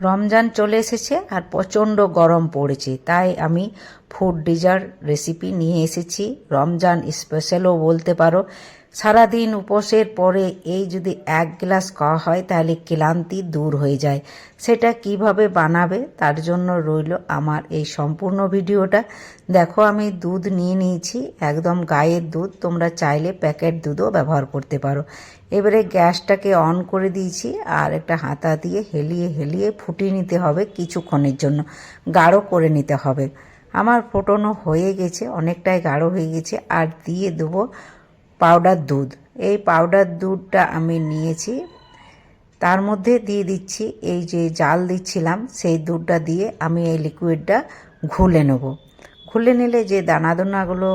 রমজান চলে এসেছে আর প্রচণ্ড গরম পড়েছে। তাই আমি ফুড ডিজার রেসিপি নিয়ে এসেছি। রমজান স্পেশালও বলতে পারো। সারাদিন উপোসের পরে এই যদি এক গ্লাস খাওয়া হয়, তাহলে ক্লান্তি দূর হয়ে যায়। সেটা কীভাবে বানাবে, তার জন্য রইল আমার এই সম্পূর্ণ ভিডিওটা। দেখো, আমি দুধ নিয়ে নিয়েছি, একদম গায়ের দুধ। তোমরা চাইলে প্যাকেট দুধও ব্যবহার করতে পারো। এবারে গ্যাসটাকে অন করে দিয়েছি, আর একটা হাতা দিয়ে হেলিয়ে হেলিয়ে ফুটিয়ে নিতে হবে কিছুক্ষণের জন্য। গাঢ় করে নিতে হবে। আমার ফোটানো হয়ে গেছে, অনেকটাই গাঢ় হয়ে গেছে, আর দিয়ে দেবো পাউডার দুধ। এই পাউডার দুধটা আমি নিয়েছি, তার মধ্যে দিয়ে দিচ্ছি, এই যে জাল দিচ্ছিলাম, সেই দুধটা দিয়ে আমি এই লিকুইডটা ঘুলে নেব। ঘুলে নিলে যে দানা দানাগুলো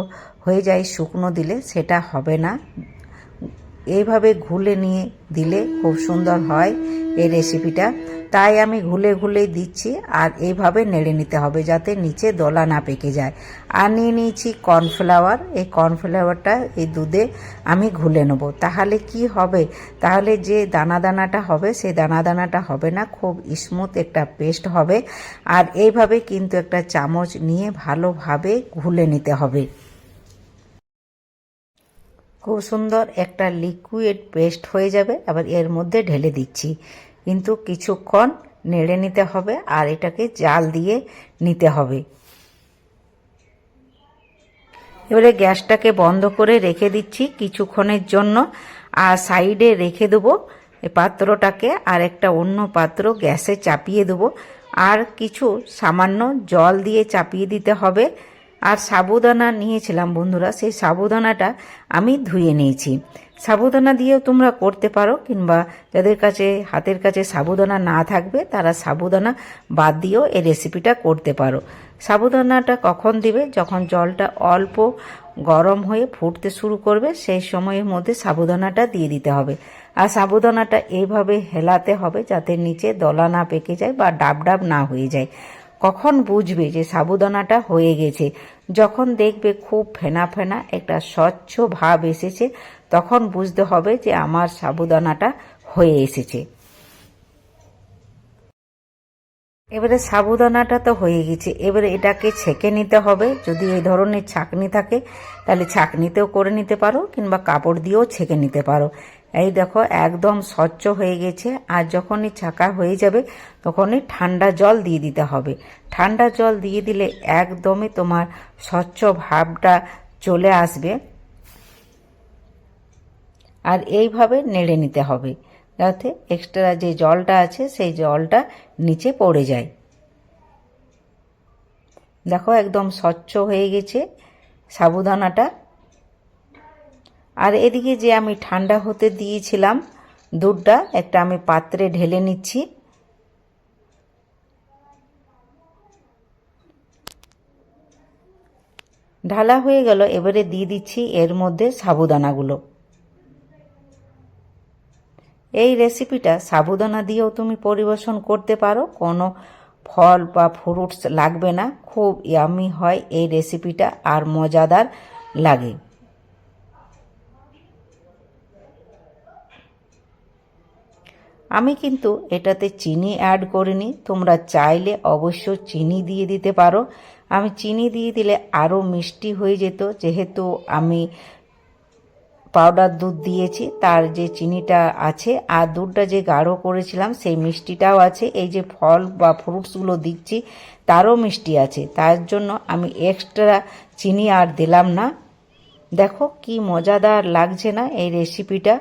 হয়ে যায় শুকনো দিলে, সেটা হবে না। এইভাবে ঘুলে নিয়ে দিলে খুব সুন্দর হয় এই রেসিপিটা তাই আমি ঘুলে ঘুলে দিচ্ছি আর এইভাবে নেড়ে নিতে হবে যাতে নিচে দলা না পেকে যায়। আর নিয়ে নিয়েছি কর্নফ্লাওয়ার। এই কর্নফ্লাওয়ারটা, এই দুধে আমি ঘুলে নেব। তাহলে কি হবে? তাহলে যে দানা দানাটা হবে সেই দানা দানাটা হবে না। খুব স্মুথ একটা পেস্ট হবে। আর এইভাবে কিন্তু একটা চামচ নিয়ে ভালোভাবে ঘুলে নিতে হবে। খুব সুন্দর একটা লিকুইড পেস্ট হয়ে যাবে, আবার এর মধ্যে ঢেলে দিচ্ছি। কিন্তু কিছুক্ষণ নেড়ে নিতে হবে আর এটাকে জাল দিয়ে নিতে হবে। এবারে গ্যাসটাকে বন্ধ করে রেখে দিচ্ছি কিছুক্ষণের জন্য, আর সাইডে রেখে দেবো পাত্রটাকে, আর একটা অন্য পাত্র গ্যাসে চাপিয়ে দেবো। আর কিছু সামান্য জল দিয়ে চাপিয়ে দিতে হবে। আর সাবুদানা নিয়েছিলাম বন্ধুরা, সেই সাবুদানাটা আমি ধুয়ে নিয়েছি। সাবুদানা দিয়েও তোমরা করতে পারো, কিংবা যাদের কাছে, হাতের কাছে সাবুদানা না থাকবে, তারা সাবুদানা বাদ দিয়েও এই রেসিপিটা করতে পারো। সাবুদানাটা কখন দিবে? যখন জলটা অল্প গরম হয়ে ফুটতে শুরু করবে, সেই সময়ের মধ্যে সাবুদানাটা দিয়ে দিতে হবে। আর সাবুদানাটা এইভাবে হেলাতে হবে যাতে নিচে দলা না পেকে যায় বা ডাব ডাব না হয়ে যায়। কখন বুঝবে যে সাবুদানাটা হয়ে গেছে? যখন দেখবে খুব ফেনা ফেনা, একটা স্বচ্ছ ভাব এসেছে, তখন বুঝতে হবে যে আমার সাবুদানাটা হয়ে এসেছে। এবারে সাবুদানাটা তো হয়ে গেছে। এবারে এটাকে ছেঁকে নিতে হবে। যদি এই ধরনের ছাকনি থাকে, তাহলে ছাকনিতেও করে নিতে পারো, কিংবা কাপড় দিয়েও ছেঁকে নিতে পারো। এই দেখো, একদম স্বচ্ছ হয়ে গেছে। আর যখনই ছাকা হয়ে যাবে, তখনই ঠান্ডা জল দিয়ে দিতে হবে। ঠান্ডা জল দিয়ে দিলে একদমই তোমার স্বচ্ছ ভাবটা চলে আসবে। আর এইভাবে নেড়ে নিতে হবে, যাতে এক্সট্রা যে জলটা আছে, সেই জলটা নিচে পড়ে যায়। দেখো, একদম স্বচ্ছ হয়ে গেছে। সাবুদানাটা আর এদিকে যে আমি ঠান্ডা হতে দিয়েছিলাম দুধটা, একটা আমি পাত্রে ঢেলে নিচ্ছি। ঢালা হয়ে গেল, এবারে দিয়ে দিচ্ছি এর মধ্যে সাবুদানাগুলো। এই রেসিপিটা সাবুদানা দিয়েও তুমি পরিবেশন করতে পারো, কোনো ফল বা ফ্রুটস লাগবে না, খুব ইয়ামি হয় এই রেসিপিটা আর মজাদার লাগে। আমি কিন্তু এটাতে চিনি অ্যাড করিনি। তোমরা চাইলে অবশ্য চিনি দিয়ে দিতে পারো। আমি চিনি দিয়ে দিলে আরও মিষ্টি হয়ে যেত। যেহেতু আমি পাউডার দুধ দিয়েছি, তার যে চিনিটা আছে আর দুধটা যে গাঢ় করেছিলাম, সেই মিষ্টিটাও আছে। এই যে ফল বা ফ্রুটসগুলো দিচ্ছি, তারও মিষ্টি আছে। তার জন্য আমি এক্সট্রা চিনি আর দিলাম না। দেখো কি মজাদার লাগছে না এই রেসিপিটা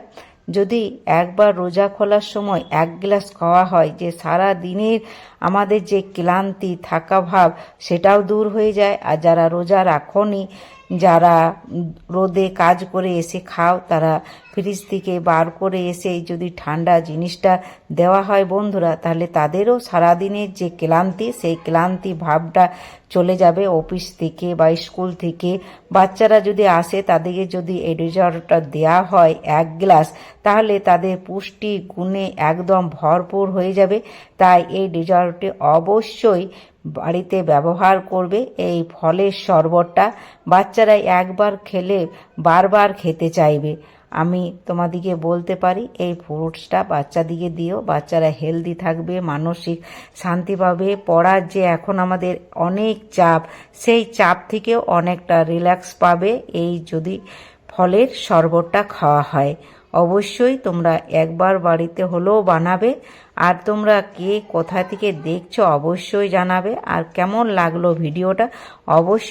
যদি একবার রোজা খোলার সময় এক গ্লাস খাওয়া হয়, যে সারা দিনের আমাদের যে ক্লান্তি থাকা ভাব, সেটাও দূর হয়ে যায়। আর যারা রোজা রাখনি যারা রোদে কাজ করে এসে খাও, তারা ফ্রিজ থেকে বার করে এসে যদি ঠান্ডা জিনিসটা দেওয়া হয় বন্ধুরা, তাহলে তাদেরও সারাদিনের যে ক্লান্তি, সেই ক্লান্তি ভাবটা চলে যাবে অফিস থেকে বা স্কুল থেকে। বাচ্চারা যদি আসে, তাদেরকে যদি রেজাল্টটা দেওয়া হয় এক গ্লাস, তাহলে তাদের পুষ্টি গুণে একদম ভরপুর হয়ে যাবে। তাই এই রেজাল্টটি অবশ্যই বাড়িতে ব্যবহার করবে, এই ফলের শরবতটা বাচ্চারা একবার খেলে বারবার খেতে চাইবে। আমি তোমাদিকে বলতে পারি, এই ফ্রুটসটা বাচ্চাদিকে দিও, বাচ্চারা হেলদি থাকবে, মানসিক শান্তি পাবে, পড়ার যে এখন আমাদের অনেক চাপ, সেই চাপ থেকেও অনেকটা রিল্যাক্স পাবে, এই যদি ফলের শরবতটা খাওয়া হয়। অবশ্যই তোমরা একবার বাড়িতে হলেও বানাবে। আর তোমরা কে কোথা থেকে দেখছ অবশ্যই জানাবে। আর কেমন লাগল ভিডিওটা অবশ্যই